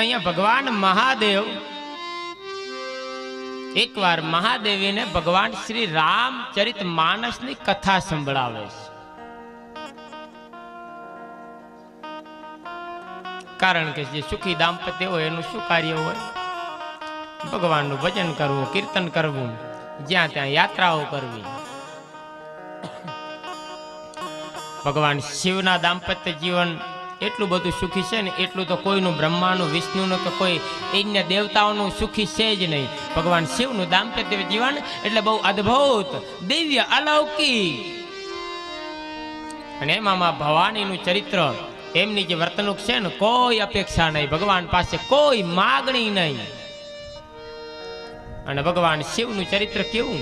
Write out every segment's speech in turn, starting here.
અહીંયા ભગવાન મહાદેવ, એકવાર મહાદેવીને ભગવાન શ્રી રામચરિત માનસની કથા સંભળાવે છે. કારણ કે જે સુખી દાંપત્ય હોય, એનું શું કાર્ય હોય? ભગવાનનું ભજન કરવું, કીર્તન કરવું, જ્યાં ત્યાં યાત્રાઓ કરવી. ભગવાન શિવના દાંપત્ય જીવન એટલું બધું સુખી છે ને એટલું તો કોઈનું બ્રહ્માનું, વિષ્ણુનું કે કોઈ યજ્ઞ દેવતાઓનું સુખી છે જ નહીં. ભગવાન શિવનું દાંપત્ય જીવન એટલે બહુ અદ્ભુત, દિવ્ય, અલૌકિક. અને એમાં માં ભવાનીનું ચરિત્ર, એમની જે વર્તણૂક છે ને કોઈ અપેક્ષા નહીં. ભગવાન પાસે કોઈ માગણી નહીં. અને ભગવાન શિવનું ચરિત્ર કેવું?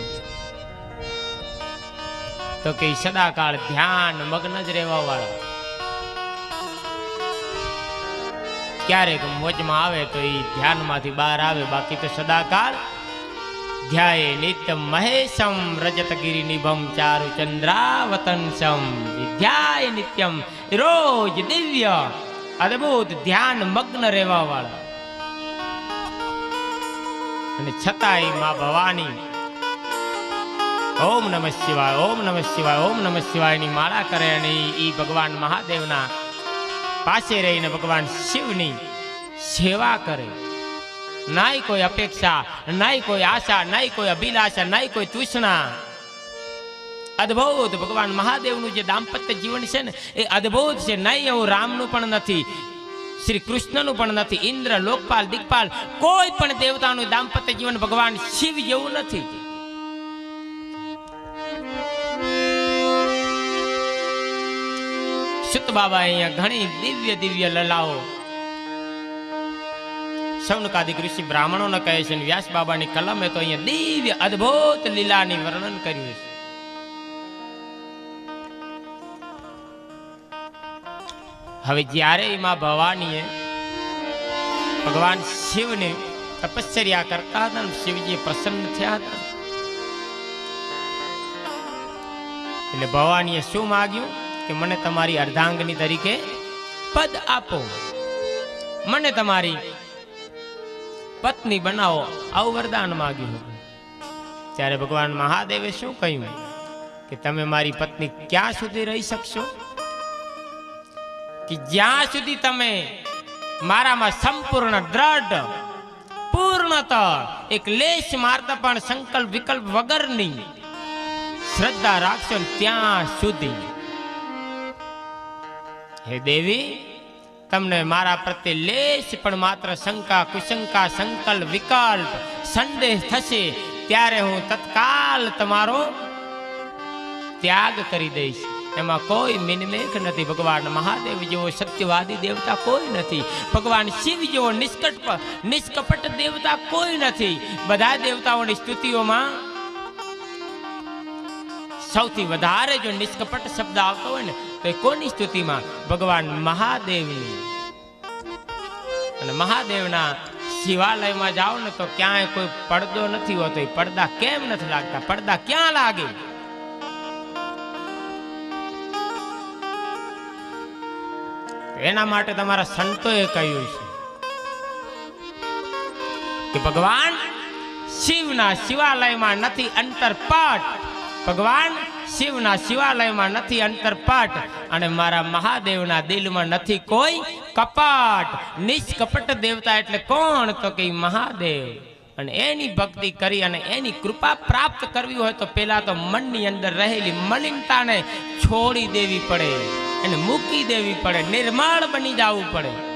તો કે સદાકાળ ધ્યાન, મગ્ન જ રહેવા વાળા ક્યારેક મોજમાં આવે તો એ ધ્યાનમાંથી બહાર આવે. બાકી તો સદાકાળ ધ્યાય નિત્ય મહેશમ રજતગીરી નિભમ ચારુ ચંદ્રાવતંસમ ધ્યાય નિત્યમ રોજ દિવ્ય અદ્ભુત ધ્યાન મગ્ન રહેવા વાળા અને છતાંયમાં ભવાની ઓમ નમઃ શિવાય, ઓમ નમઃ શિવાય, ઓમ નમઃ શિવાયની માળા કરે અને ઈ ભગવાન મહાદેવના પાસે રહીને ભગવાન શિવની સેવા કરે. નાય કોઈ અપેક્ષા, નાય કોઈ આશા, નાય કોઈ અભિલાષા, નાય કોઈ તૃષ્ણા. અદ્ભુત ભગવાન મહાદેવનું જે દાંપત્ય જીવન છે ને, એ અદ્ભુત છે. નહીં એવું રામનું પણ નથી, શ્રી કૃષ્ણનું પણ નથી, ઇન્દ્ર, લોકપાલ દિગપાલ કોઈ પણ દેવતાનું દાંપત્ય જીવન ભગવાન શિવ જેવું નથી. સુત બાબા અહીંયા ઘણી દિવ્ય દિવ્ય લલાઓ. સૌનકાદિક ઋષિ બ્રાહ્મણોને કહે છે વ્યાસ બાબાની કલમે તો અહીંયા દિવ્ય અદ્ભુત લીલાની વર્ણન કર્યું છે. હવે જ્યારે એમાં ભવાનીએ ભગવાન શિવને તપશ્ચર્યા કરતા હતા શિવજી પ્રસન્ન થયા હતા. એટલે ભવાનીએ શું માગ્યું? કે મને તમારી અર્ધાંગની તરીકે પદ આપો. મને તમારી પત્ની બનાવો. આવું વરદાન માગ્યું. હતું ત્યારે ભગવાન મહાદેવે શું કહ્યું? કે તમે મારી પત્ની ક્યાં સુધી રહી શકશો? કે જ્યાં સુધી તમે મારામાં સંપૂર્ણ દ્રઢ, પૂર્ણત, એક લેશ મારતા પણ સંકલ્પ વિકલ્પ વગરની શ્રદ્ધા રાખશો ત્યાં સુધી. હે દેવી, તમને મારા પ્રત્યે લેશ, પણ માત્ર શંકા, કુશંકા, સંકલ્પ, વિકલ્પ સંદેહ થશે. ત્યારે હું તત્કાલ તમારો ત્યાગ કરી દઈશ. એમાં કોઈ મિનમેક નથી. ભગવાન મહાદેવ જેવો સત્યવાદી દેવતા કોઈ નથી. ભગવાન શિવ જેવો નિષ્કટ નિષ્કપટ દેવતા કોઈ નથી. બધા દેવતાઓની સ્તુતિઓમાં સૌથી વધારે જો નિષ્કપટ શબ્દ આવતો હોય ને, તો એ કોની સ્તુતિમાં? ભગવાન મહાદેવની. અને મહાદેવના શિવાલયમાં જાઓ ને, તો ક્યાંય કોઈ પડદો નથી હોતો. એ પડદા કેમ નથી લાગતા? પડદા ક્યાં લાગે? એના માટે તમારા સંતોએ કહ્યું છે કે ભગવાન, શિવના શિવાલયમાં નથી અંતરપટ. ભગવાન શિવના શિવાલયમાં નથી અંતરપાટ અને મારા મહાદેવના દિલમાં નથી કોઈ કપાટ. નિષ્કપટ દેવતા એટલે કોણ તો કે મહાદેવ? અને એની ભક્તિ કરી અને એની કૃપા પ્રાપ્ત કરવી હોય તો પેલા તો મનની અંદર રહેલી મલિનતાને છોડી દેવી પડે એને મૂકી દેવી પડે. નિર્માણ બની જવું પડે.